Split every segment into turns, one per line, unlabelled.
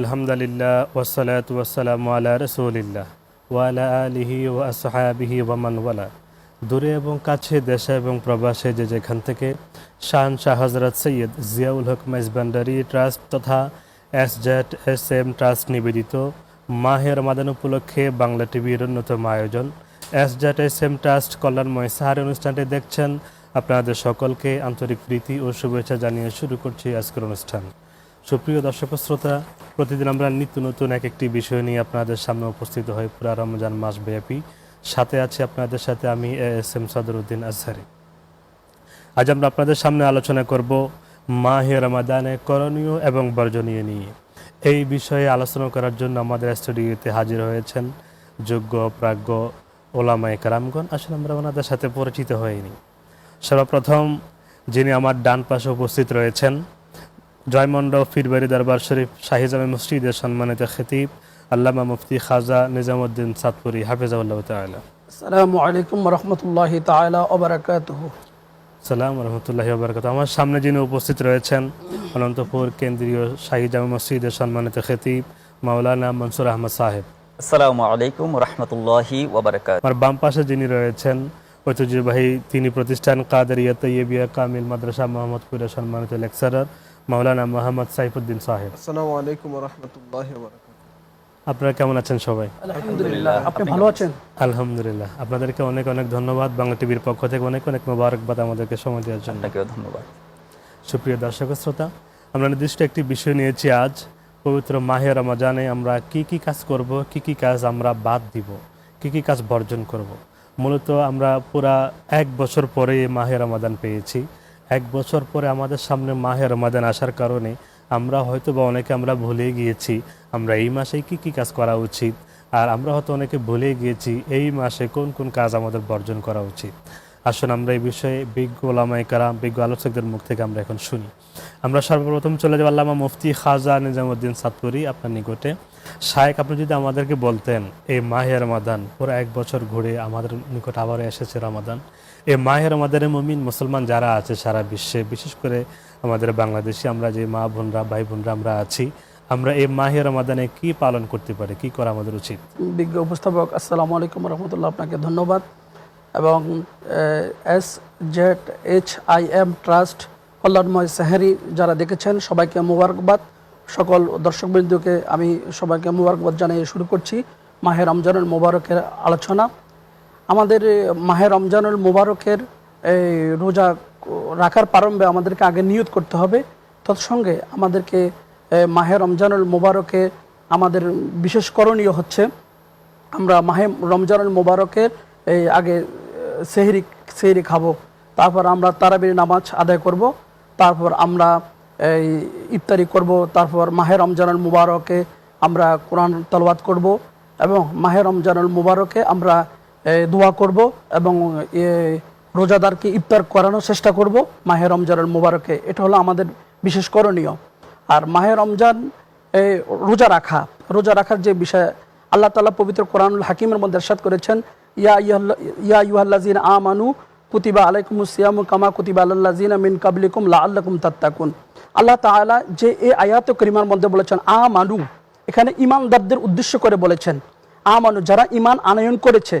আলহামদুলিল্লাহ ওসলাত ওয়াসালাম আলা রসুলিল্লাহ ওয়ালা আলিহি ও আসহাবিহি ওয়ামানওয়ালা দূরে এবং কাছে, দেশে এবং প্রবাসে যে যেখান থেকে শান শাহ হজরত সৈয়দ জিয়াউল হক মাইজবান্ডারি ট্রাস্ট তথা S Z S M trust নিবেদিত মাহের মাদান উপলক্ষে বাংলা টিভির অন্যতম আয়োজন। S Z S M trust কল্যাণময় সাহার অনুষ্ঠানটি দেখছেন আপনাদের সকলকে আন্তরিক প্রীতি ও শুভেচ্ছা জানিয়ে শুরু করছি আজকের অনুষ্ঠান। সুপ্রিয় দর্শক শ্রোতা প্রতিদিন আমরা নিত্য নতুন এক একটি বিষয় নিয়ে আপনাদের সামনে উপস্থিত হই পুরা রমজান মাস ব্যাপী সাথে আছে আপনাদের সাথে আমি এস এম সদরুদ্দিন আজহারি। আজ আমরা আপনাদের সামনে আলোচনা করব মাহে রমাদানে করণীয় এবং বর্জনীয় নিয়ে। এই বিষয়ে আলোচনা করার জন্য আমাদের স্টুডিওতে হাজির হয়েছেন যোগ্য, প্রাজ্ঞ ওলামায় কারামগণ। আসলে আমরা ওনাদের সাথে পরিচিত হয়নি সর্বপ্রথম যিনি আমার ডান পাশে উপস্থিত রয়েছেন জয়মন্ড ফিরবাড়ি দরবার শরীফ শাহিজামে মসজিদের সম্মানিত খতিব আল্লামা মুফতি খাজা নিজামুদ্দিন সাতপুরি হাফিজাউল্লাহ তাআলা।
আসসালামু আলাইকুম রহমতুল্লাহি তাআলা ওবারাকাতুহু
সালাম রহমতুল্লাহি বারকাত আমার সামনে যিনি উপস্থিত রয়েছেন অনন্তপুর কেন্দ্রীয় শাহিজামে মসজিদের সম্মানিত খতিব মাওলানা মনসুর আহমদ সাহেব।
আসসালামু আলাইকুম রহমতুল্লাহি ওবরাকাত
আমার বাম পাশে যিনি রয়েছেন ঐতিহ্যবাহী তিনি প্রতিষ্ঠান কাদেরিয়া তৈয়বিয়া কামিল মাদ্রাসা মোহাম্মদপুরের সম্মানিত লেকচারার মাওলানা মোহাম্মদ সাইফুদ্দিন সাহেব।
আসসালামু আলাইকুম রহমতুল্লাহ
আপনারা কেমন আছেন সবাই?
আলহামদুলিল্লাহ আপনি ভালো আছেন?
আলহামদুলিল্লাহ। আপনাদেরকে অনেক অনেক ধন্যবাদ বাংলা টিভির পক্ষ থেকে অনেক অনেক মোবারকবাদ আমাদেরকে সময় দেওয়ার জন্য।
ধন্যবাদ।
সুপ্রিয় দর্শক শ্রোতা আমরা নির্দিষ্ট একটি বিষয় নিয়েছি আজ। পবিত্র মাহে রমাজানে আমরা কি কি কাজ করব কি কি কাজ আমরা বাদ দিব কি কি কাজ বর্জন করব। মূলত আমরা পুরা এক বছর পরে মাহে রমাদান পেয়েছি। এক বছর পরে আমাদের সামনে মাহে রমাদান আসার কারণে আমরা হয়তো বা অনেকে আমরা ভুলে গিয়েছি, আমরা এই মাসে কি কি কাজ করা উচিত? আর আমরা হয়তো অনেকে ভুলে গিয়েছি, এই মাসে কোন কোন কাজ আমাদের বর্জন করা উচিত? আসুন আমরা এই বিষয়ে বিজ্ঞ ওলামাই কারাম, বিজ্ঞ আলোচকদের মুখ থেকে আমরা এখন শুনি। আমরা সর্বপ্রথম চলে যাব আল্লামা মুফতি খাজা নিজামুদ্দিন সাতপুরি আপনার নিকটে। শায়েক, আপনি যদি আমাদেরকে বলতেন, এই মাহে রমাদান পুরো এক বছর ঘুরে আমাদের নিকট আবার এসেছে রমাদান এই মাহে রমাদানের মমিন মুসলমান যারা আছে সারা বিশ্বে, বিশেষ করে আমাদের বাংলাদেশে আমরা যে মা বোনরা, ভাই বোনরা আমরা আছি, আমরা এই মাহে রমাদানে কি পালন করতে পারি, কি করা আমাদের উচিত?
বিজ্ঞ উপস্থাপক, আসসালামু আলাইকুম রহমতুল্লাহ, আপনাকে ধন্যবাদ। এবং S Z H I M trust, কল্যাণময় সাহারি যারা দেখেছেন, সবাইকে মোবারকবাদ। সকল দর্শকবৃন্দকে আমি সবাইকে মোবারকবাদ জানিয়ে শুরু করছি। মাহে রমজানুল মোবারকের আলোচনা। আমাদের মাহে রমজানুল মুবারকের এই রোজা রাখার প্রারম্ভে আমাদেরকে আগে নিয়ত করতে হবে। তৎসঙ্গে আমাদেরকে মাহে রমজানুল মুবারকে আমাদের বিশেষ করণীয় হচ্ছে, আমরা মাহে রমজানুল মুবারকের এই আগে সেহরি সেহরি খাব। তারপর আমরা তারাবির নামাজ আদায় করব। তারপর আমরা এই ইফতারি করব। তারপর মাহে রমজানুল মুবারকে আমরা কোরআন তলবাদ করব এবং মাহে রমজানুল মুবারকে আমরা দোয়া করব এবং এ, রোজাদারকে ইফতার করানোর চেষ্টা করব। মাহে রমজানুল মুবারকে। এটা হলো আমাদের বিশেষ করণীয়। আর মাহে রমজান এ, রোজা রাখা। রোজা রাখার যে বিষয় আল্লাহ তালা পবিত্র কোরআনুল হাকিমের মধ্যে এরশাদ করেছেন ইয়া ইয়া ইউহাল্লাজিন আমানু কুতিবা আলাইকুম সিয়ামু কামা কুতিবা আল্লাজিন মিন কাবলিকুম লা আল্লাকুম তাত্তাকুন। আল্লাহ তাআলা যে এই আয়াত করিমার মধ্যে বলেছেন আমানু। এখানে ইমানদারদের উদ্দেশ্য করে বলেছেন আমানু যারা ইমান আনয়ন করেছে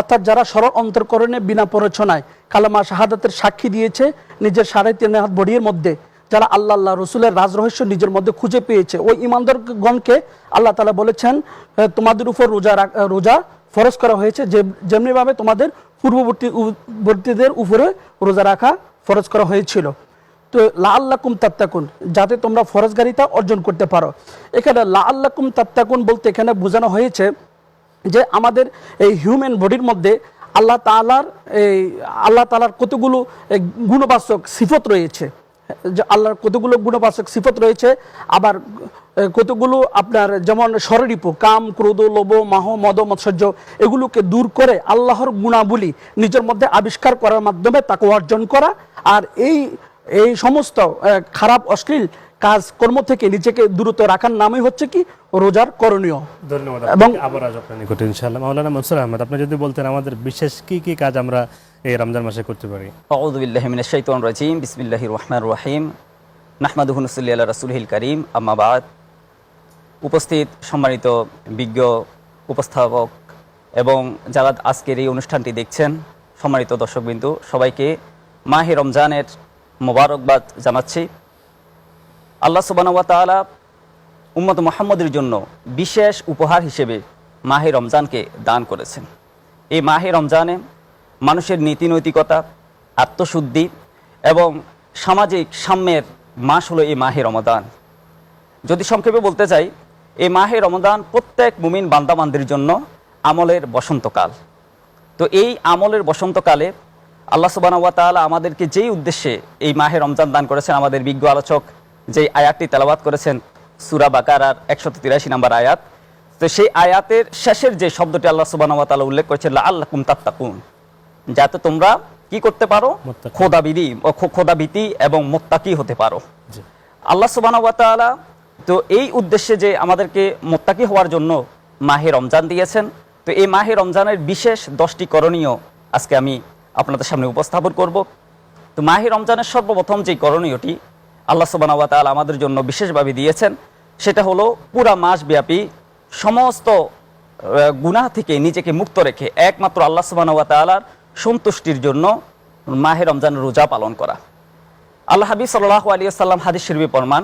অর্থাৎ যারা সরল অন্তর্করণে বিনা প্ররোচনায়। কালামা শাহাদাতের সাক্ষী দিয়েছে নিজের সাড়ে তিন হাত বডির মধ্যে। যারা আল্লাহ আল্লাহ, রসুলের রাজ রহস্য নিজের মধ্যে খুঁজে পেয়েছে। ওই ইমানদারগণকে আল্লাহ তালা বলেছেন তোমাদের উপর রোজা রোজা ফরজ করা হয়েছে। যে, যেমনিভাবে তোমাদের পূর্ববর্তী বর্তীদের উপরে রোজা রাখা ফরজ করা হয়েছিল। তো লা আল্লাকুম তাত্তাকুন, যাতে তোমরা ফরজগারিতা অর্জন করতে পারো। এখানে লা আল্লাকুম তাত্তাকুন বলতে এখানে বোঝানো হয়েছে যে আমাদের এই হিউম্যান বডির মধ্যে আল্লাহ তালার এই আল্লাহ তালার কতগুলো গুণবাচক সিফত রয়েছে। যে আল্লাহর কতগুলো গুণবাচক সিফত রয়েছে, আবার কতগুলো আপনার যেমন স্বররিপু কাম, ক্রোধ, লোভ, মাহ, মদ, মৎসর্য, এগুলোকে দূর করে আল্লাহর গুণাবলী নিজের মধ্যে আবিষ্কার করার মাধ্যমে তাকে অর্জন করা। আর এই এই সমস্ত খারাপ, অশ্লীল কাজ কর্ম থেকে নিজেকে দূরত রাখার নামই হচ্ছে কি? রোজার করণীয়।
ধন্যবাদ
এবং-
এবং আবার আজ আপনার নিকটে ইনশাআল্লাহ। মাওলানা মনসুর আহমেদ আপনি যদি বলতেন আমাদের বিশেষ কি কি কাজ আমরা এই রমজান মাসে করতে পারি?
আউযু বিল্লাহি মিনাশ শাইতানির রাজিম। বিসমিল্লাহির রহমানির রহিম। নাহমাদুহু নুসাল্লি আলা রাসূলিল কারীম। আম্মা বাদ। উপস্থিত সম্মানিত বিজ্ঞ উপস্থাপক এবং যারা আজকের এই অনুষ্ঠানটি দেখছেন সম্মানিত দর্শকবিন্দু সবাইকে মাহে রমজানের মোবারকবাদ জানাচ্ছি। আল্লাহ তাআলা উম্মত মোহাম্মদের জন্য বিশেষ উপহার হিসেবে মাহে রমজানকে দান করেছেন। এই মাহে রমজানে মানুষের নীতি নৈতিকতা, আত্মশুদ্ধি এবং সামাজিক সাম্যের মাস হলো এই মাহে রমদান যদি সংক্ষেপে বলতে চাই, এই মাহে রমদান প্রত্যেক মুমিন বান্দাবান্দির জন্য আমলের বসন্তকাল। তো এই আমলের বসন্তকালে আল্লাহ সুবাহ আমাদেরকে যেই উদ্দেশ্যে এই মাহে রমজান দান করেছেন, আমাদের বিজ্ঞ আলোচক যে আয়াতটি তেলাবাত করেছেন সুরা বাকারার একশত তিরাশি নম্বর আয়াত তো সেই আয়াতের শেষের যে শব্দটি আল্লাহ সুবাহ উল্লেখ করেছেন আল্লাহ কুম তাত্তাকুন যাতে তোমরা কি করতে পারো। খোদাবিদি খোদাবিতি এবং মোত্তাকি হতে পারো। আল্লাহ সুবাহ তো এই উদ্দেশ্যে যে আমাদেরকে মোত্তাকি হওয়ার জন্য মাহে রমজান দিয়েছেন তো এই মাহে রমজানের বিশেষ দশটি করণীয় আজকে আমি আপনাদের সামনে উপস্থাপন করব। তো মাহে রমজানের সর্বপ্রথম যে করণীয়টি আল্লাহ তাআলা আমাদের জন্য বিশেষভাবে দিয়েছেন। সেটা হলো পুরা মাস ব্যাপী সমস্ত গুনাহ থেকে নিজেকে মুক্ত রেখে একমাত্র আল্লাহ সুবাহ তাআলার সন্তুষ্টির জন্য মাহে রমজানের রোজা পালন করা। আল্লাহ হাবিব সাল্লাহ আলী সাল্লাম হাদিস প্রমাণ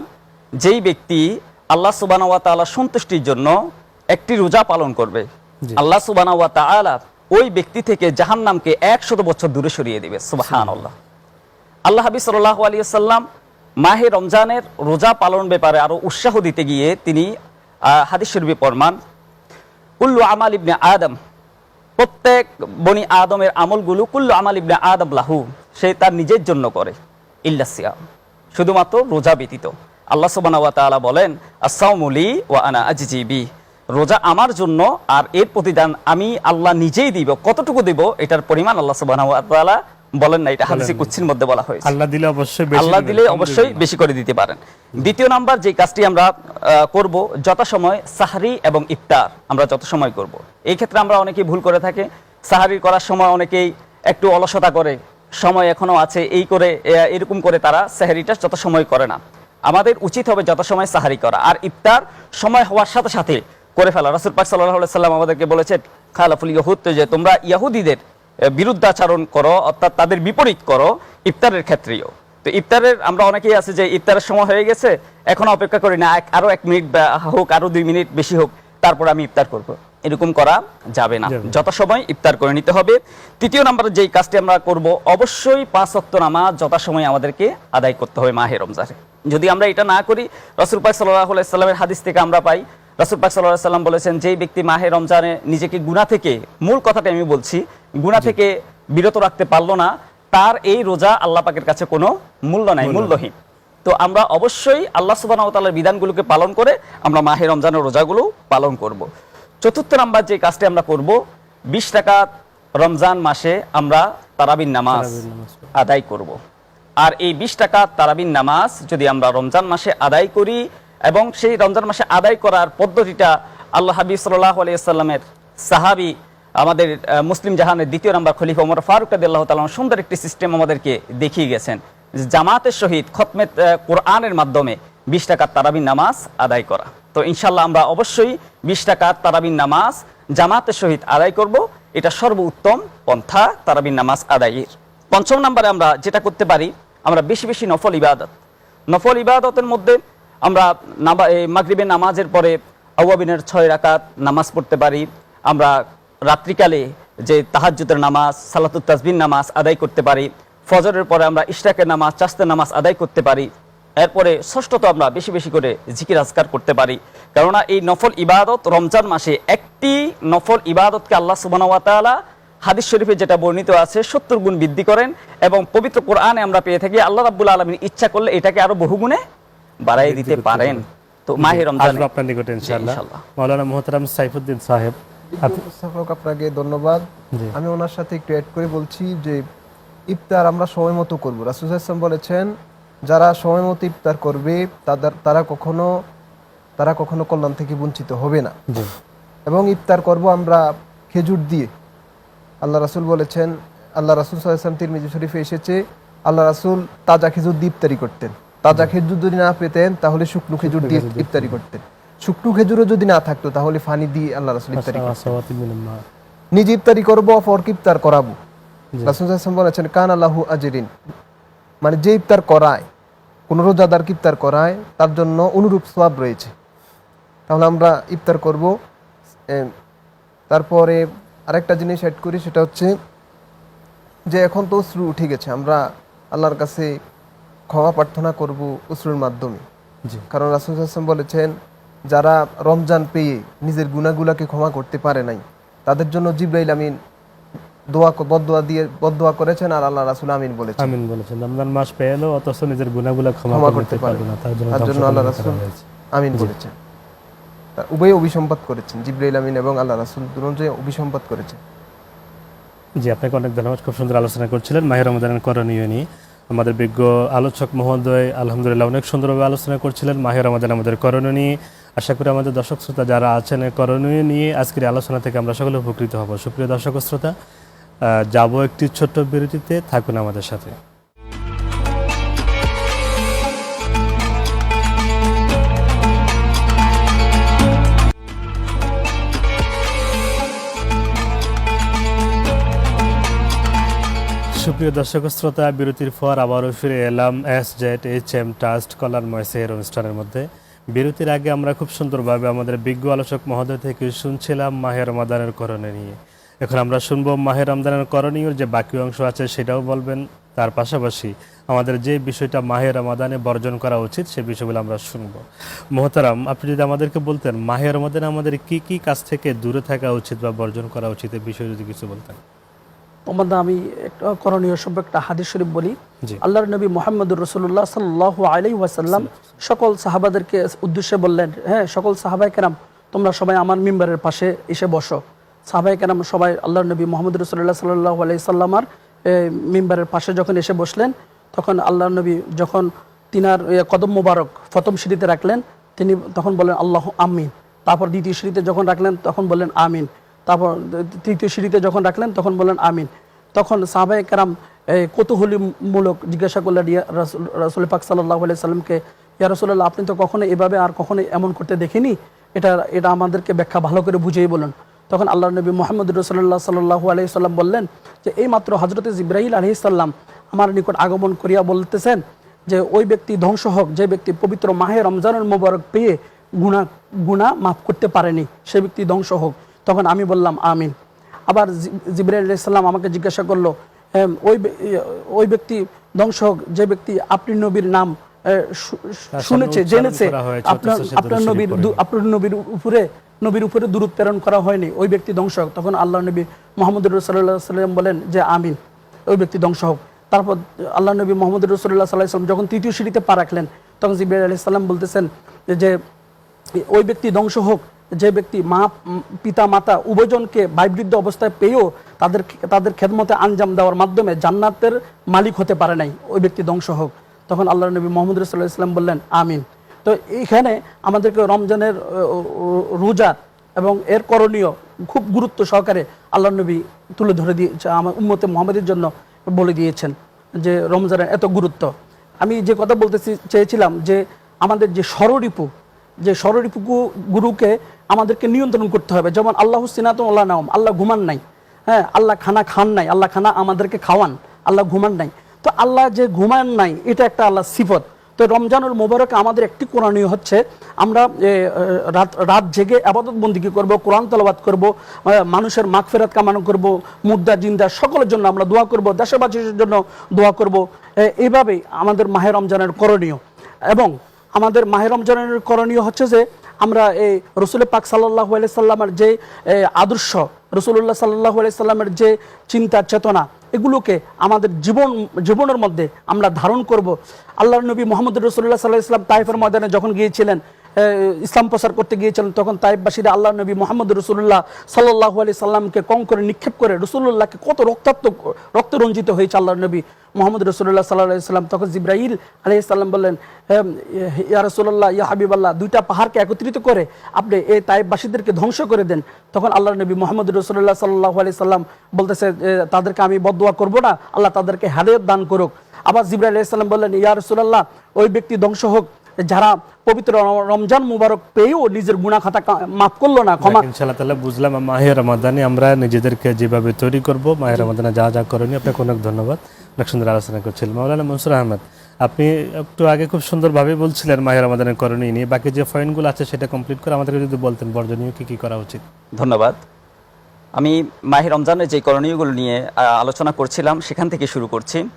যেই ব্যক্তি আল্লাহ সুবানা ওয়া তাআলা সন্তুষ্টির জন্য একটি রোজা পালন করবে আল্লাহ সুবানা ওয়া তাআলা ওই ব্যক্তি থেকে জাহান্নামকে একশত বছর দূরে সরিয়ে দিবে। সুবহানাল্লাহ। আল্লাহ হাবিব সাল্লাহ আলী সাল্লাম মাহে রমজানের রোজা পালন ব্যাপারে আরও উৎসাহ দিতে গিয়ে তিনি হাদিস শরীফে প্রমাণ কুল্লু আমাল ইবনে আদম। প্রত্যেক বনি আদমের আমলগুলো কুল্লু আমাল ইবনে আদম লাহু। সে তার নিজের জন্য করে ইল্লাসিয়াম শুধুমাত্র রোজা ব্যতীত। আল্লাহ সুবহানাহু ওয়া তাআলা বলেন আসাউমুলি ওয়া আনা আজিজিবি রোজা আমার জন্য আর এর প্রতিদান আমি আল্লাহ নিজেই দিব, কতটুকু দিব এটার পরিমাণ আল্লাহ সুবহানাহু ওয়া তাআলা বলেন না এটা হাদিসে কুচ্ছির মধ্যে বলা হয়েছে।
আল্লাহ দিলে অবশ্যই বেশি
আল্লাহ দিলে অবশ্যই বেশি করে দিতে পারেন। দ্বিতীয় নাম্বার যে কাজটি আমরা করব যথাসময় সাহারি এবং ইফতার আমরা যত সময় করব। এই ক্ষেত্রে আমরা অনেকেই ভুল করে থাকি। সাহারি করার সময় অনেকেই একটু অলসতা করে সময় এখনও আছে এই করে এরকম করে তারা সাহারিটা যত সময় করে না। আমাদের উচিত হবে যত সময় সাহারি করা। আর ইফতার সময় হওয়ার সাথে সাথে করে ফেলা। রাসুল পাক সাল্লাহ সাল্লাম আমাদেরকে বলেছেন খালাফুল ইহুদ যে তোমরা ইয়াহুদিদের বিরুদ্ধাচরণ করো অর্থাৎ তাদের বিপরীত করো ইফতারের ক্ষেত্রেও। তো ইফতারের আমরা অনেকেই আছে যে ইফতারের সময় হয়ে গেছে এখন অপেক্ষা করি না এক- আরও এক মিনিট হোক আরও দুই মিনিট বেশি হোক তারপর আমি ইফতার করব। এরকম করা যাবে না।
যাবে না।
যত সময় ইফতার করে নিতে হবে। তৃতীয় নম্বরে যেই কাজটি আমরা করব অবশ্যই পাঁচ অক্ত নামাজ যথাসময় আমাদেরকে আদায় করতে হবে মাহে রমজানে। যদি আমরা এটা না করি রসুল পাক সাল্লাহ সাল্লামের হাদিস থেকে আমরা পাই রসুল পাক সাল্লাহ সাল্লাম বলেছেন যেই ব্যক্তি মাহে রমজানে নিজেকে গুণা থেকে মূল কথাটা আমি বলছি গুণা থেকে বিরত রাখতে পারল না তার এই রোজা আল্লাহ পাকের কাছে কোনো মূল্য নাই মূল্যহীন তো আমরা অবশ্যই আল্লাহ সুবাহ তাল্লার বিধানগুলোকে পালন করে আমরা মাহে রমজানের রোজাগুলো পালন করব। চতুর্থ নাম্বার যে কাজটি আমরা করব বিশ টাকা রমজান মাসে আমরা তারাবিন নামাজ। আদায় করব। আর এই বিশ টাকা তারাবিন নামাজ যদি আমরা রমজান মাসে আদায় করি এবং সেই রমজান মাসে আদায় করার পদ্ধতিটা আল্লাহ হাবিব সাল্লাহ আলিয়াল্লামের সাহাবি আমাদের মুসলিম জাহানের দ্বিতীয় নাম্বার খলিফা ওমর ফারুক আল্লাহ তালাম সুন্দর একটি সিস্টেম আমাদেরকে দেখিয়ে গেছেন। জামাতের সহিত খতমে কোরআনের মাধ্যমে বিশ টাকার তারাবিন নামাজ আদায় করা। তো ইনশাল্লাহ আমরা অবশ্যই বিশ টাকার তারাবিন নামাজ জামাতের সহিত আদায় করব। এটা সর্বোত্তম পন্থা তারাবিন নামাজ আদায়ের। পঞ্চম নম্বরে আমরা যেটা করতে পারি, আমরা বেশি বেশি নফল ইবাদত। নফল ইবাদতের মধ্যে আমরা নামা মাগরিবের নামাজের পরে আউয়াবিনের ছয় রাকাত নামাজ পড়তে পারি। আমরা রাত্রিকালে যে তাহাজ্জুদের নামাজ, সালাতুত তাজবিন নামাজ আদায় করতে পারি। ফজরের পরে আমরা ইশরাকের নামাজ, চাস্তের নামাজ আদায় করতে পারি। এরপরে ষষ্ঠত আমরা বেশি বেশি করে জিকির আজকার করতে পারি। কেননা এই নফল ইবাদত রমজান মাসে একটি নফল ইবাদতকে আল্লাহ ওয়া হাদিস শরীফে যেটা বর্ণিত আছে, সত্তর গুণ বৃদ্ধি করেন এবং পবিত্র কোরআনে আমরা পেয়ে থাকি, আল্লাহ রাব্বুল আলামিন ইচ্ছা করলে এটাকে আরও বহুগুণে বাড়াই দিতে পারেন। তো মাহে রমজানে।
আপনার নিকটে ইনশাআল্লাহ।
ইনশাআল্লাহ।
মাওলানা মোহতারাম সাইফুদ্দিন সাহেব
আপনাকে ধন্যবাদ। আমি ওনার সাথে একটু অ্যাড করে বলছি যে ইফতার আমরা সময় মতো করব। রাসুল ইসলাম বলেছেন যারা সময় মতো ইফতার করবে তাদের তারা কখনো তারা কখনো কল্যাণ থেকে বঞ্চিত হবে না। এবং ইফতার করব আমরা খেজুর দিয়ে। আল্লাহ রাসুল বলেছেন আল্লাহ রাসুল সাল্লাম তিরমিজি শরীফে এসেছে আল্লাহ রাসুল তাজা খেজুর দিয়ে ইফতারি করতেন। তাজা খেজুর যদি না পেতেন তাহলে শুকনো খেজুর দিয়ে ইফতারি করতেন। শুকনো খেজুরও যদি না থাকতো তাহলে ফানি দিয়ে আল্লাহ রাসুল ইফতারি। নিজে ইফতারি করব অপরকে ইফতার করাবো। রাসুল বলেছেন কান আল্লাহু আজরিন। মানে যে ইফতার করায় কোন রোজাদার ইফতার করায় তার জন্য অনুরূপ সওয়াব রয়েছে। তাহলে আমরা ইফতার করব। তারপরে আরেকটা জিনিস অ্যাড করি সেটা হচ্ছে যে এখন তো অশ্রু উঠে গেছে আমরা আল্লাহর কাছে ক্ষমা প্রার্থনা করব অশ্রুর মাধ্যমে। কারণ রাসুল হাসান বলেছেন যারা রমজান পেয়ে নিজের গুনাগুলাকে ক্ষমা করতে পারে নাই তাদের জন্য জিব্রাইল আমিন দোয়া বদদোয়া দিয়ে বদদোয়া করেছেন আর আল্লাহ রাসুল আমিন বলেছেন।
আমিন বলেছেন। রমজান মাস পেয়ে এলো অথচ নিজের গুনাহগুলো ক্ষমা করতে পারবে না তার জন্য
তার আল্লাহ রাসূল। আমিন বলেছেন। তা উভয় অভিসম্পাদ করেছেন জিব্রাইল আমিন এবং আল্লাহ রাসুল দুজনে অভিসম্পাদ করেছেন।
জি আপনাকে অনেক ধন্যবাদ। খুব সুন্দর আলোচনা করছিলেন। মাহের রমজানের করণীয় নিয়ে। আমাদের বিজ্ঞ আলোচক মহোদয়, আলহামদুলিল্লাহ অনেক সুন্দরভাবে আলোচনা করছিলেন। মাহের আমাদের আমাদের করণীয় নিয়ে। আশা করি আমাদের দর্শক শ্রোতা যারা আছেন করণীয় নিয়ে আজকের আলোচনা থেকে আমরা সকলে উপকৃত হব। সুপ্রিয় দর্শক শ্রোতা যাব যাব একটি ছোট্ট বিরতিতে। থাকুন আমাদের সাথে। সুপ্রিয় দর্শক, শ্রোতা, বিরতির পর আবারও ফিরে এলাম S Z H M trust কলার ময়সের অনুষ্ঠানের মধ্যে। বিরতির আগে আমরা খুব সুন্দরভাবে আমাদের বিজ্ঞ আলোচক মহোদয় থেকে শুনছিলাম মাহের রমাদানের করণে নিয়ে। এখন আমরা শুনব মাহের রমদানের করণীয় যে বাকি অংশ আছে সেটাও বলবেন। তার পাশাপাশি আমাদের যে বিষয়টা মাহের রমাদানে বর্জন করা উচিত সে বিষয়গুলো আমরা শুনব। মোহতারাম, আপনি যদি আমাদেরকে বলতেন মাহের রমাদানে আমাদের কি কি কাজ থেকে দূরে থাকা উচিত বা বর্জন করা উচিত এই বিষয়ে যদি কিছু বলতেন।
তোমাদের আমি একটা করণীয় সভ্য একটা হাদিস শরীফ বলি। আল্লাহর নবী মোহাম্মদুর রসুল্লাহ সাল্লাহ আলাই ওয়াসাল্লাম সকল সাহাবাদেরকে উদ্দেশ্যে বললেন হ্যাঁ সকল সাহাবাই কেরাম তোমরা সবাই আমার মিম্বারের পাশে এসে বসো। সাহাবাই কেরাম সবাই আল্লাহর নবী মোহাম্মদ রসুল্লাহ সাল্লাহ আলাই সাল্লামার মিম্বারের পাশে যখন এসে বসলেন তখন আল্লাহর নবী যখন তিনার কদম মোবারক প্রথম সিঁড়িতে রাখলেন তিনি তখন বলেন আল্লাহ আমিন। তারপর দ্বিতীয় সিঁড়িতে যখন রাখলেন তখন বললেন আমিন। তারপর তৃতীয় সিঁড়িতে যখন রাখলেন, তখন বললেন, আমিন। তখন সাহাবাই কারাম কৌতূহলীমূলক জিজ্ঞাসা করলেন, ইয়া রাসূল পাক সাল্লাহ সাল্লামকে ইয়া রসুল্লাহ আপনি তো কখনো এভাবে আর কখনো এমন করতে দেখিনি। এটা এটা আমাদেরকে ব্যাখ্যা ভালো করে বুঝিয়ে বলুন। তখন আল্লাহ নবী মোহাম্মদ রসুল্লাহ সাল্লাহ আলাই সাল্লাম বললেন যে, এই মাত্র হজরত ইব্রাহিল আলহি সাল্লাম আমার নিকট আগমন করিয়া বলতেছেন যে, ওই ব্যক্তি ধ্বংস হোক, যে ব্যক্তি পবিত্র মাহে রমজানের মোবারক পেয়ে গুণা গুণা মাফ করতে পারেনি, সে ব্যক্তি ধ্বংস হোক। তখন আমি বললাম আমিন। আবার জিব্রাইল আলাইসাল্লাম আমাকে জিজ্ঞাসা করল ওই ওই ব্যক্তি ধ্বংস হোক যে ব্যক্তি আপনি নবীর নাম শুনেছে জেনেছে আপনার আপনার নবীর আপনার নবীর উপরে নবীর উপরে দূরত প্রেরণ করা হয়নি ওই ব্যক্তি ধ্বংস হোক। তখন আল্লাহ নবী মোহাম্মদ রসুল্লাহ সাল্লাম বলেন যে আমিন ওই ব্যক্তি ধ্বংস হোক। তারপর আল্লাহ নবী মোহাম্মদ রসুল্লাহ সাল্লাহ সাল্লাম যখন তৃতীয় সিঁড়িতে পা রাখলেন তখন জিব্রাইল আলাইহিস সালাম বলতেছেন যে ওই ব্যক্তি ধ্বংস হোক যে ব্যক্তি মা পিতা মাতা উভয়জনকে বাইবৃদ্ধ অবস্থায় পেয়েও তাদের তাদের খেদমতে আঞ্জাম দেওয়ার মাধ্যমে জান্নাতের মালিক হতে পারে নাই, ওই ব্যক্তি ধ্বংস হোক। তখন আল্লাহ নবী মোহাম্মদ রসুল্লাহ ইসলাম বললেন, আমিন। তো এইখানে আমাদেরকে রমজানের রোজা এবং এর করণীয় খুব গুরুত্ব সহকারে আল্লাহ নবী তুলে ধরে দিয়েছে আমার উম্মতে মোহাম্মদের জন্য বলে দিয়েছেন যে রমজানের এত গুরুত্ব। আমি যে কথা বলতে চেয়েছিলাম যে আমাদের যে স্বররিপু যে স্বররিপু গুরুকে আমাদেরকে নিয়ন্ত্রণ করতে হবে। যেমন আল্লাহ সিনাতন আল্লাহ নাম আল্লাহ ঘুমান নাই। হ্যাঁ আল্লাহ খানা খান নাই, আল্লাহ খানা আমাদেরকে খাওয়ান, আল্লাহ ঘুমান নাই। তো আল্লাহ যে ঘুমান নাই, এটা একটা আল্লাহ সিফত। তো রমজানুল মোবারকে আমাদের একটি কোরআনীয় হচ্ছে, আমরা রাত রাত জেগে আবাদত বন্দিকে করব, কোরআন তলাবাদ করব মানুষের মাগফেরাত কামানো করব, মুদ্রা, জিন্দা, সকলের জন্য আমরা দোয়া করব, দেশবাসীর জন্য দোয়া করব। এইভাবেই আমাদের মাহে রমজানের করণীয়। এবং আমাদের মাহের রমজানের করণীয় হচ্ছে যে আমরা এই রসুল পাক সাল্লাহ সাল্লামের যে আদর্শ রসুল্লাহ সাল্লাহ সাল্লামের যে চিন্তা, চেতনা, এগুলোকে আমাদের জীবন, জীবনের মধ্যে আমরা ধারণ করব। আল্লাহ নবী মোহাম্মদ রসুল্লাহ সাল্লাহ ইসলাম তাইফের ময়দানে যখন গিয়েছিলেন ইসলাম প্রচার করতে গিয়েছিলেন তখন তাইফবাসীরা আল্লাহ নবী মোহাম্মদ রসুল্লাহ সাল্লাহ আলি সাল্লামকে কম করে নিক্ষেপ করে রসুল্লাহকে কত রক্তাক্ত রক্ত রঞ্জিত হয়েছে আল্লাহ নবী মোহাম্মদ রসুল্লাহ সাল্লাহ সাল্লাম। তখন জিব্রাহিল আলহি সাল্লাম বললেন "হেম, ইয়া রসুল্লাহ ইয়া হাবিবাল্লাহ দুইটা পাহাড়কে একত্রিত করে আপনি এই তাইফবাসীদেরকে ধ্বংস করে দেন। তখন আল্লাহ নবী মোহাম্মদ রসুল্লাহ সাল্লাহ আলি সাল্লাম বলতেছে তাদেরকে আমি বদোয়া করব না আল্লাহ তাদেরকে হেদায়ত দান করুক। আবার জিব্রাইল আলাইসাল্লাম বললেন ইয়া রসুল্লাহ ওই ব্যক্তি ধ্বংস হোক যারা পবিত্র রমজান মুবারক পেয়েও নিজের গুণা খাতা মাফ করল না ক্ষমা
ইনশাআল্লাহ তাহলে বুঝলাম মাহে রমাদানে আমরা নিজেদেরকে যেভাবে তৈরি করব মাহে রমাদানে যা যা করেনি আপনাকে অনেক ধন্যবাদ। অনেক সুন্দর আলোচনা করছিলেন। মাওলানা মনসুর আহমেদ আপনি একটু আগে খুব সুন্দরভাবে বলছিলেন মাহের রমাদানের করণীয় নিয়ে বাকি যে পয়েন্টগুলো আছে সেটা কমপ্লিট করে আমাদেরকে যদি বলতেন বর্জনীয় কী কী করা উচিত?
ধন্যবাদ। আমি মাহে রমজানের যে করণীয়গুলো নিয়ে আলোচনা করছিলাম সেখান থেকে শুরু করছি।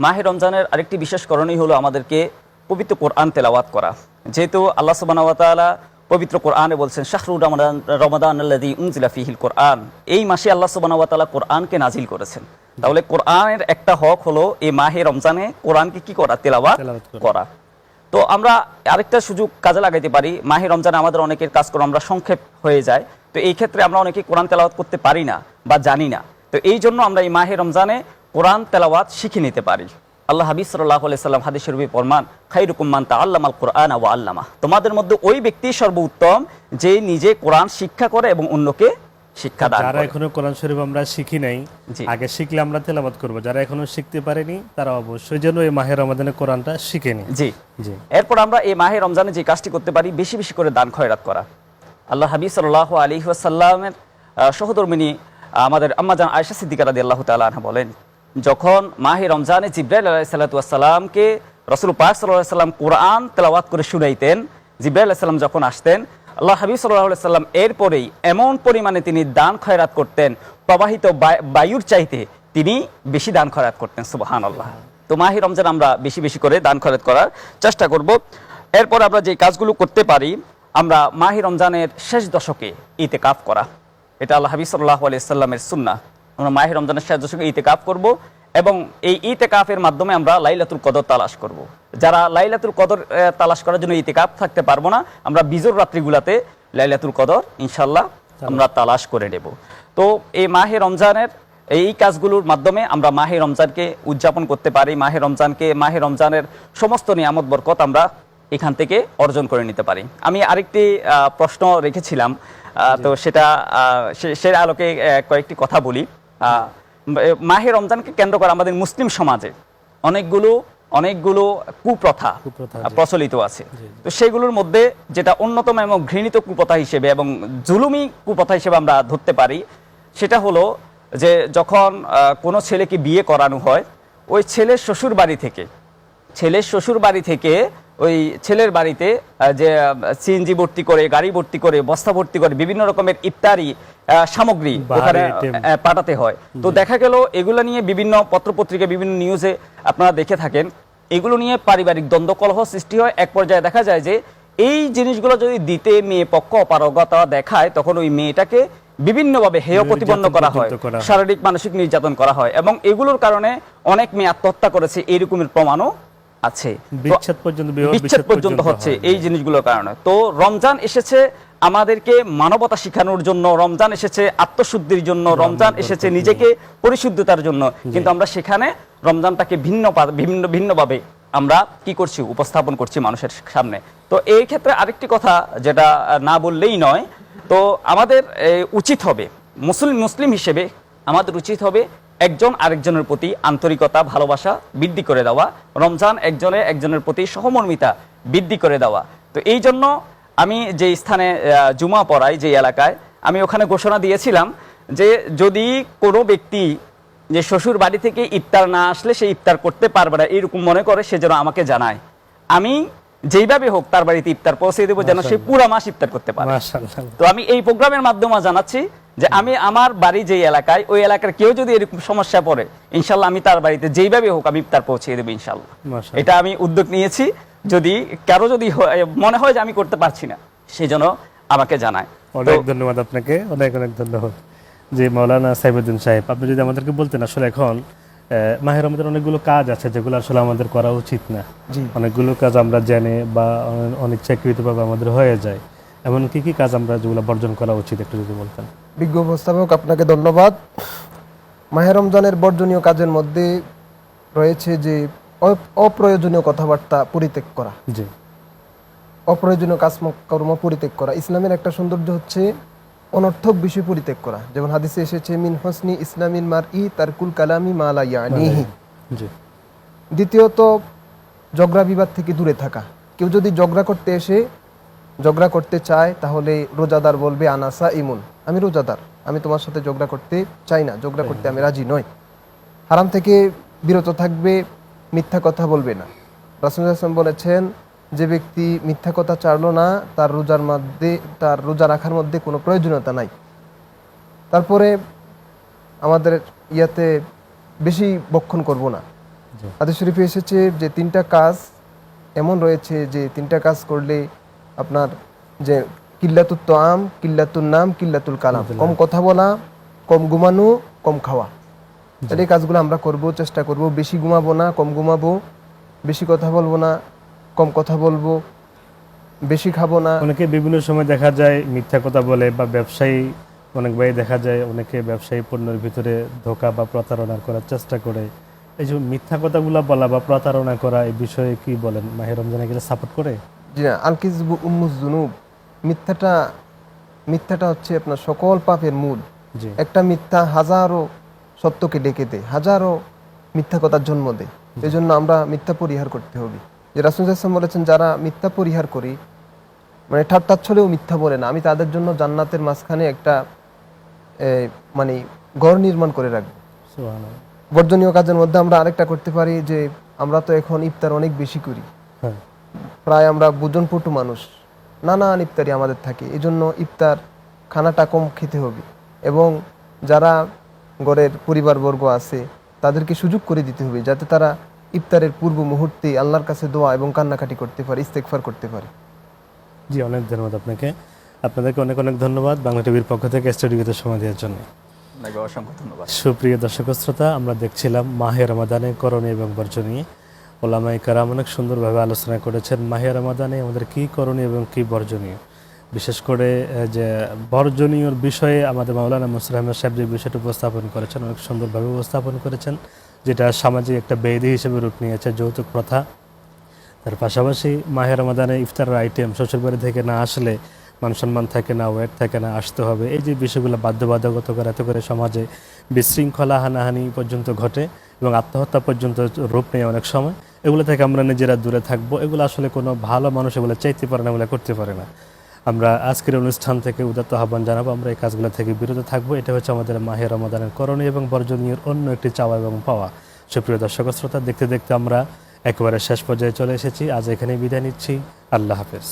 মাহে রমজানের আরেকটি বিশেষ করণীয় হলো আমাদেরকে পবিত্র কোরআন তেলাওয়াত করা। যেহেতু আল্লাহ তাআলা পবিত্র কোরআনে বলছেন শাহরুর রমাদান রমাদান উনজিলা ফিহিল কোরআন। এই মাসে আল্লাহ ওয়া কোরআনকে নাজিল করেছেন। তাহলে কোরআনের একটা হক হলো এই মাহে রমজানে কোরআনকে কি করা? তেলাওয়াত
করা।
করা। তো আমরা আরেকটা সুযোগ কাজে লাগাইতে পারি। মাহে রমজানে আমাদের অনেকের কাজ করে আমরা সংক্ষেপ হয়ে যায়। তো এই ক্ষেত্রে আমরা অনেকে কোরআন তেলাওয়াত করতে পারি না বা জানি না। তো এই জন্য আমরা এই মাহে রমজানে কোরআন তেলাওয়াত শিখে নিতে পারি। আল্লাহ হাবিব সাল্লাহ সাল্লাম হাদিস রবি ফরমান খাইরুকুম মান তাআল্লামা আল কোরআন ওয়া আল্লামা তোমাদের মধ্যে ওই ব্যক্তি সর্বোত্তম যে নিজে কোরআন শিক্ষা করে এবং অন্যকে শিক্ষা দান
যারা এখনও কোরআন শরীফ আমরা শিখি নাই আগে শিখলে আমরা তেলাবাদ করব। যারা এখনও শিখতে পারেনি তারা অবশ্যই যেন এই মাহে রমাদানে কোরআনটা শিখেনি
জি।
জি।
এরপর আমরা এই মাহে রমজানে যে কাজটি করতে পারি বেশি বেশি করে দান খয়রাত করা। আল্লাহ হাবিব সাল্লাহ আলী ওয়াসাল্লামের সহধর্মিনী আমাদের আম্মাজান আয়সা সিদ্দিকা রাদি আল্লাহ তালা বলেন যখন মাহে রমজানে জিব্রাইল আলাহ সাল্লাতামকে রসুল পাক সাল্লাহ সাল্লাম কোরআন তেলাওয়াত করে শুনাইতেন, জিব্রাইল আলাহ সাল্লাম যখন আসতেন, আল্লাহ হাবিব সাল্লাহ সাল্লাম এরপরেই এমন পরিমাণে তিনি দান খয়রাত করতেন, প্রবাহিত বায়ুর চাইতে তিনি বেশি দান খয়রাত করতেন সুবাহান আল্লাহ তো মাহি রমজান আমরা বেশি বেশি করে দান খয়রাত করার চেষ্টা করব। এরপর আমরা যে কাজগুলো করতে পারি, আমরা মাহি রমজানের শেষ দশকে ইতে কাফ করা। এটা আল্লাহ হাবিব সাল্লাহ আলিয়াল্লামের সুন্না আমরা মাহি রমজানের সাহায্য সঙ্গে ইতে কাফ করব এবং এই ইতে কাফের মাধ্যমে আমরা লাইলাতুল কদর তালাশ করব। যারা লাইলাতুল কদর তালাশ করার জন্য ইতে কাফ থাকতে পারব না আমরা বিজোর রাত্রিগুলাতে লাইলাতুল কদর ইনশাল্লাহ আমরা তালাশ করে নেব। তো এই মাহে রমজানের এই কাজগুলোর মাধ্যমে আমরা মাহে রমজানকে উদযাপন করতে পারি মাহে রমজানকে মাহে রমজানের সমস্ত নিয়ামত বরকত আমরা এখান থেকে অর্জন করে নিতে পারি। আমি আরেকটি প্রশ্ন রেখেছিলাম তো সেটা সে- আলোকে কয়েকটি কথা বলি। মাহে রমজানকে কেন্দ্র করে আমাদের মুসলিম সমাজে অনেকগুলো অনেকগুলো কুপ্রথা প্রচলিত আছে। তো সেগুলোর মধ্যে যেটা অন্যতম এবং ঘৃণিত কুপ্রথা হিসেবে এবং জুলুমি কুপ্রথা হিসেবে আমরা ধরতে পারি সেটা হলো যে যখন কোনো ছেলেকে বিয়ে করানো হয় ওই ছেলের শ্বশুর বাড়ি থেকে ছেলের শ্বশুর বাড়ি থেকে ওই ছেলের বাড়িতে যে সিএনজি ভর্তি করে গাড়ি ভর্তি করে বস্তা ভর্তি করে বিভিন্ন রকমের আহ, সামগ্রী ওখানে পাঠাতে হয়। তো দেখা গেল এগুলো নিয়ে বিভিন্ন পত্রপত্রিকা বিভিন্ন নিউজে আপনারা দেখে থাকেন। এগুলো নিয়ে পারিবারিক দ্বন্দ্ব কলহ সৃষ্টি হয়। এক পর্যায়ে দেখা যায় যে এই জিনিসগুলো যদি দিতে মেয়ে পক্ষ অপারগতা দেখায় তখন ওই মেয়েটাকে বিভিন্নভাবে হেয় প্রতিপন্ন করা হয়।
করা হয়।
শারীরিক মানসিক নির্যাতন করা হয়। এবং এগুলোর কারণে অনেক মেয়ে আত্মহত্যা করেছে এইরকমের প্রমাণও আছে।
বিচ্ছেদ পর্যন্ত
বিচ্ছেদ পর্যন্ত হচ্ছে এই জিনিসগুলোর কারণে। তো রমজান এসেছে আমাদেরকে মানবতা শেখানোর জন্য রমজান এসেছে আত্মশুদ্ধির জন্য রমজান এসেছে নিজেকে পরিশুদ্ধতার জন্য। কিন্তু আমরা সেখানে রমজানটাকে ভিন্ন ভিন্ন ভিন্নভাবে আমরা কি করছি উপস্থাপন করছি মানুষের সামনে। তো এই ক্ষেত্রে আরেকটি কথা যেটা না বললেই নয় তো আমাদের উচিত হবে। মুসলিম মুসলিম হিসেবে আমাদের উচিত হবে একজন আরেকজনের প্রতি আন্তরিকতা ভালোবাসা বৃদ্ধি করে দেওয়া রমজান একজনে একজনের প্রতি সহমর্মিতা বৃদ্ধি করে দেওয়া। তো এই জন্য আমি যে স্থানে জুমা পড়াই যে এলাকায় আমি ওখানে ঘোষণা দিয়েছিলাম যে যদি কোনো ব্যক্তি যে শ্বশুর বাড়ি থেকে ইফতার না আসলে সে ইফতার করতে পারবে না এরকম মনে করে সে যেন আমাকে জানায়। আমি যেইভাবে হোক তার বাড়িতে ইফতার পৌঁছে দেবো যেন সে পুরা মাস ইফতার করতে পারে। তো আমি এই প্রোগ্রামের মাধ্যমে জানাচ্ছি যে আমি আমার বাড়ি যে এলাকায় ওই এলাকার কেউ যদি এরকম সমস্যা পড়ে ইনশাল্লাহ আমি তার বাড়িতে যেইভাবে হোক আমি তার পৌঁছে দেবো ইনশাল্লাহ। এটা আমি উদ্যোগ নিয়েছি। যদি কারও যদি হয়- মনে হয় যে আমি করতে পারছি না সেই জন্য আমাকে জানায়।
অনেক ধন্যবাদ আপনাকে অনেক অনেক ধন্যবাদ। যে মাওলানা সাইবুদ্দিন সাহেব আপনি যদি আমাদেরকে বলতেন আসলে এখন আহ, মাহের রমজান অনেকগুলো কাজ আছে যেগুলো আসলে আমাদের করা উচিত না। অনেকগুলো কাজ আমরা জেনে বা অনিচ্ছাকৃতভাবে আমাদের হয়ে যায়। এমন কি কি কাজ আমরা যেগুলো বর্জন করা উচিত একটু যদি বলতেন?
বিজ্ঞ উপস্থাপক আপনাকে ধন্যবাদ। মাহে রমজানের বর্জনীয় কাজের মধ্যে রয়েছে যে অপ্রয়োজনীয় কথাবার্তা পরিত্যাগ করা।
জি।
অপ্রয়োজনীয় কাজকর্ম পরিত্যাগ করা। ইসলামের একটা সৌন্দর্য হচ্ছে অনর্থক বিষয় পরিত্যাগ করা। যেমন হাদিসে এসেছে মিন হসনি ইসলামিন মার ই তারকুল কালামি মালা ইয়ানিহি।
জি।
দ্বিতীয়ত ঝগড়া বিবাদ থেকে দূরে থাকা। কেউ যদি ঝগড়া করতে এসে ঝগড়া করতে চায় তাহলে রোজাদার বলবে আনাসা ইমুন আমি রোজাদার আমি তোমার সাথে ঝগড়া করতে চাই না ঝগড়া করতে আমি রাজি নই। হারাম থেকে বিরত থাকবে মিথ্যা কথা বলবে না। রাসুল হাসান বলেছেন যে ব্যক্তি মিথ্যা কথা চাড়লো না তার রোজার মধ্যে তার রোজা রাখার মধ্যে কোনো প্রয়োজনীয়তা নাই। তারপরে আমাদের ইয়াতে বেশি বক্ষণ করব না। হাদিস শরীফে এসেছে যে তিনটা কাজ এমন রয়েছে যে তিনটা কাজ করলে আপনার যে কিল্লাতুল আম কিল্লাতুল নাম কিল্লাতুল কালাম। কম কথা বলা কম ঘুমানো কম খাওয়া। তাহলে এই কাজগুলো আমরা করব চেষ্টা করব। বেশি ঘুমাবো না কম ঘুমাবো। বেশি কথা বলব না কম কথা বলব। বেশি খাব না।
অনেকে বিভিন্ন সময় দেখা যায় মিথ্যা কথা বলে বা ব্যবসায়ী অনেক ভাই দেখা যায় অনেকে ব্যবসায়ী পণ্যের ভিতরে ধোকা বা প্রতারণা করার চেষ্টা করে। এই যে মিথ্যা কথাগুলো বলা বা প্রতারণা করা এই বিষয়ে কি বলেন? মাহের রমজানে গেলে সাপোর্ট করে?
জি না আলকিজবু উম্মুজ জুনুব মিথ্যাটা মিথ্যাটা হচ্ছে আপনার সকল পাপের মূল। একটা মিথ্যা হাজারো সত্যকে ডেকে দেয় হাজারো মিথ্যা কথার জন্ম দেয়। এই জন্য আমরা মিথ্যা পরিহার করতে হবে। যে রাসুল বলেছেন যারা মিথ্যা পরিহার করি মানে ঠাট্টাচ্ছলেও মিথ্যা বলে না আমি তাদের জন্য জান্নাতের মাঝখানে একটা মানে ঘর নির্মাণ করে রাখব। বর্জনীয় কাজের মধ্যে আমরা আরেকটা করতে পারি যে আমরা তো এখন ইফতার অনেক বেশি করি। প্রায় আমরা বুজনপটু মানুষ নানান ইফতারি আমাদের থাকে এই জন্য ইফতার খানাটা কম খেতে হবে। এবং যারা ঘরের পরিবারবর্গ আছে তাদেরকে সুযোগ করে দিতে হবে যাতে তারা ইফতারের পূর্ব মুহূর্তে আল্লাহর কাছে দোয়া এবং কান্নাকাটি করতে পারে ইস্তেকফার করতে পারে।
জি অনেক ধন্যবাদ আপনাকে। আপনাদেরকে অনেক অনেক ধন্যবাদ বাংলা টিভির পক্ষ থেকে স্টুডিওতে সময় দেওয়ার জন্য।
আপনাকে অসংখ্য ধন্যবাদ।
সুপ্রিয় দর্শক শ্রোতা আমরা দেখছিলাম মাহের রমাদানে করণীয় এবং বর্জনীয়। ওলামাই কারাম অনেক সুন্দরভাবে আলোচনা করেছেন মাহে রমাদানে আমাদের কি করণীয় এবং কি বর্জনীয়। বিশেষ করে যে বর্জনীয়র বিষয়ে আমাদের মাওলানা আহমেদ সাহেব যে বিষয়টি উপস্থাপন করেছেন, অনেক সুন্দরভাবে উপস্থাপন করেছেন, যেটা সামাজিক একটা বেদি হিসেবে রূপ নিয়েছে, যৌতুক প্রথা। তার পাশাপাশি মাহের রমাদানে ইফতারের আইটেম শ্বশুরবাড়ি থেকে না আসলে মান সম্মান থাকে না, ওয়েট থাকে না, আসতে হবে। এই যে বিষয়গুলো বাধ্যবাধকতা করে, এত করে সমাজে বিশৃঙ্খলা, হানাহানি পর্যন্ত ঘটে এবং আত্মহত্যা পর্যন্ত রূপ নেয় অনেক সময়। এগুলো থেকে আমরা নিজেরা দূরে থাকব। এগুলো আসলে কোনো ভালো মানুষ এগুলো চাইতে পারে না, এগুলো করতে পারে না। আমরা আজকের অনুষ্ঠান থেকে উদাত্ত আহ্বান জানাব, আমরা এই কাজগুলো থেকে বিরত থাকব। এটা হচ্ছে আমাদের মাহের রমাদানের করণীয় এবং বর্জনীয় অন্য একটি চাওয়া এবং পাওয়া। সুপ্রিয় দর্শক শ্রোতা, দেখতে দেখতে আমরা একেবারে শেষ পর্যায়ে চলে এসেছি। আজ এখানে বিদায় নিচ্ছি। আল্লাহ হাফেজ।